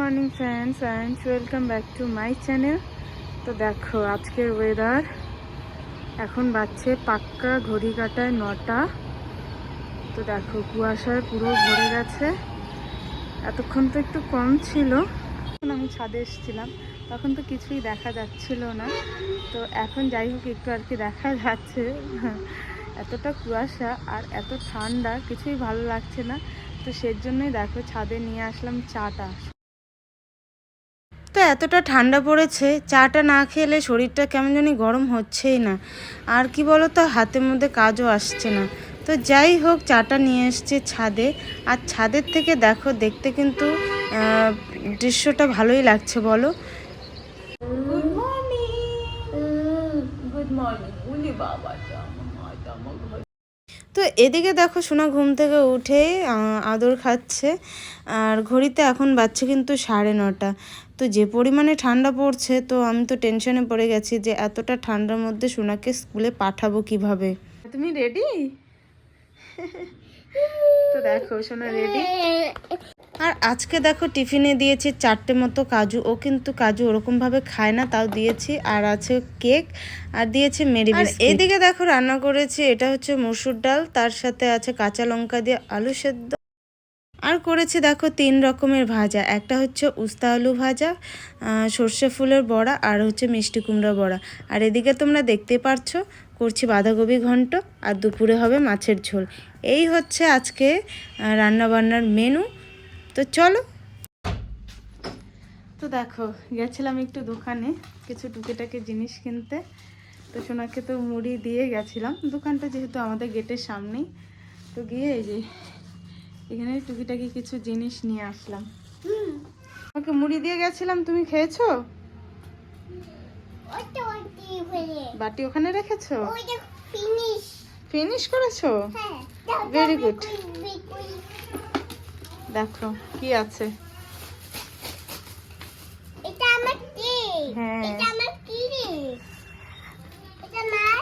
Morning friends and welcome back to my channel তো দেখো, আজকের ওয়েদার এখন বাজছে পাক্কা ঘড়ি কাটায় নটা। তো দেখো, কুয়াশায় পুরো ভরে গেছে। এতক্ষণ তো একটু কম ছিল। তখন আমি ছাদে এসেছিলাম, তখন তো কিছুই দেখা যাচ্ছিল না। তো এখন যাই হোক, একটু আর কি দেখা যাচ্ছে। এতটা কুয়াশা আর এত ঠান্ডা, কিছুই ভালো লাগছে না। তো সের জন্যই দেখো, ছাদে নিয়ে আসলাম চাটা। তো এতটা ঠান্ডা পড়েছে, চাটা না খেলে শরীরটা কেমন জানি গরম হচ্ছেই না। আর কি বলো তো হাতের মধ্যে কাজও আসছে না। তো যাই হোক, চাটা নিয়ে এসছে ছাদে। আর ছাদের থেকে দেখো, দেখতে কিন্তু দৃশ্যটা ভালোই লাগছে, বলো। গুড মর্নিং গুড মর্নিং বাবা তো এদিকে দেখো সোনা ঘুম থেকে উঠে আদর খাচ্ছে। আর ঘড়িতে এখন বাচ্চা কিন্তু সাড়ে নটা। তো যে পরিমাণে ঠান্ডা পড়ছে, তো আমি তো টেনশনে পড়ে গেছি যে এতটা ঠান্ডার মধ্যে সোনাকে স্কুলে পাঠাবো কীভাবে? তুমি রেডি তো দেখো, সোনা রেডি আর আজকে দেখো টিফিনে দিয়েছি চারটে মতো কাজু। ও কিন্তু কাজু ওরকম ভাবে খায় না তাও দিয়েছি। আর আছে কেক আর দিয়েছি মেরি বিস্কিট। এইদিকে দেখো রান্না করেছি এটা হচ্ছে মসুর ডাল তার সাথে আছে কাঁচা লঙ্কা দিয়ে আলু সেদ্ধ। আর করেছি দেখো তিন রকমের ভাজা একটা হচ্ছে উস্তা আলু ভাজা সর্ষে ফুলের বড়া আর হচ্ছে মিষ্টি কুমড়া বড়া। আর এদিকে তোমরা দেখতে পারছ করছি বাঁধাকপি ঘন্ট আর দুপুরে হবে মাছের ঝোল। এই হচ্ছে আজকে রান্না বান্নার মেনু তো চলো। তো দেখো গেছিলাম একটু দোকানে কিছু টুকিটাকি জিনিস কিনতে। তো সোনাকে তো মুড়ি দিয়ে গেছিলাম। দোকানটা যেহেতু আমাদের গেটের সামনেই তো গিয়ে এই যে এখানে টুকিটাকি কিছু জিনিস নিয়ে আসলাম। আমাকে মুড়ি দিয়ে গেছিলাম তুমি খেয়েছো? হয়ে বাটি ওখানে রেখেছো? ফিনিশ ফিনিশ করেছ? হ্যাঁ Very good. good দেখো কি আছে? এটা আমার হ্যাঁ। এটা আমার কিরিস এটা আমার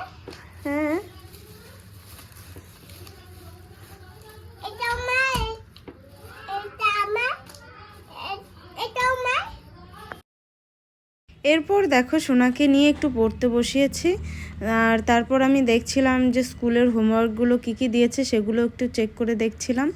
হ্যাঁ এটা আমার এটা আমার এ- এটা আমার এরপর দেখো সোনাকে নিয়ে একটু পড়তে বসিয়েছি। আর তারপর আমি দেখছিলাম যে স্কুলের হোমওয়ার্কগুলো কি কি দিয়েছে সেগুলো একটু চেক করে দেখছিলাম।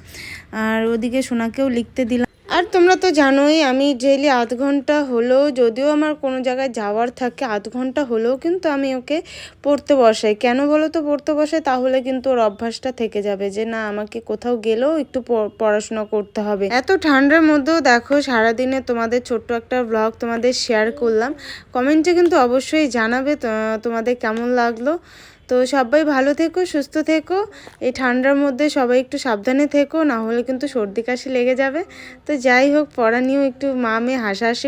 আর ওদিকে সোনাকেও লিখতে দিলাম। আর তোমরা তো জানোই, আমি ডেইলি আধ ঘণ্টা হলেও, যদিও আমার কোনো জায়গায় যাওয়ার থাকে, আধ ঘণ্টা হলেও কিন্তু আমি ওকে পড়তে বসাই। কেন বলো তো পড়তে বসাই তাহলে কিন্তু ওর অভ্যাসটা থেকে যাবে যে, না, আমাকে কোথাও গেলেও একটু পড়াশোনা করতে হবে। এত ঠান্ডার মধ্যেও দেখো, সারাদিনে তোমাদের ছোট্ট একটা ব্লগ তোমাদের শেয়ার করলাম। কমেন্টে কিন্তু অবশ্যই জানাবে তোমাদের কেমন লাগল। তো সবাই ভালো থেকো, সুস্থ থেকো। এই ঠান্ডার মধ্যে সবাই একটু সাবধানে থেকো, না হলে কিন্তু সর্দি কাশি লেগে যাবে। তো যাই হোক, পড়া নিয়েও একটু মা মেয়ে হাসাহাসি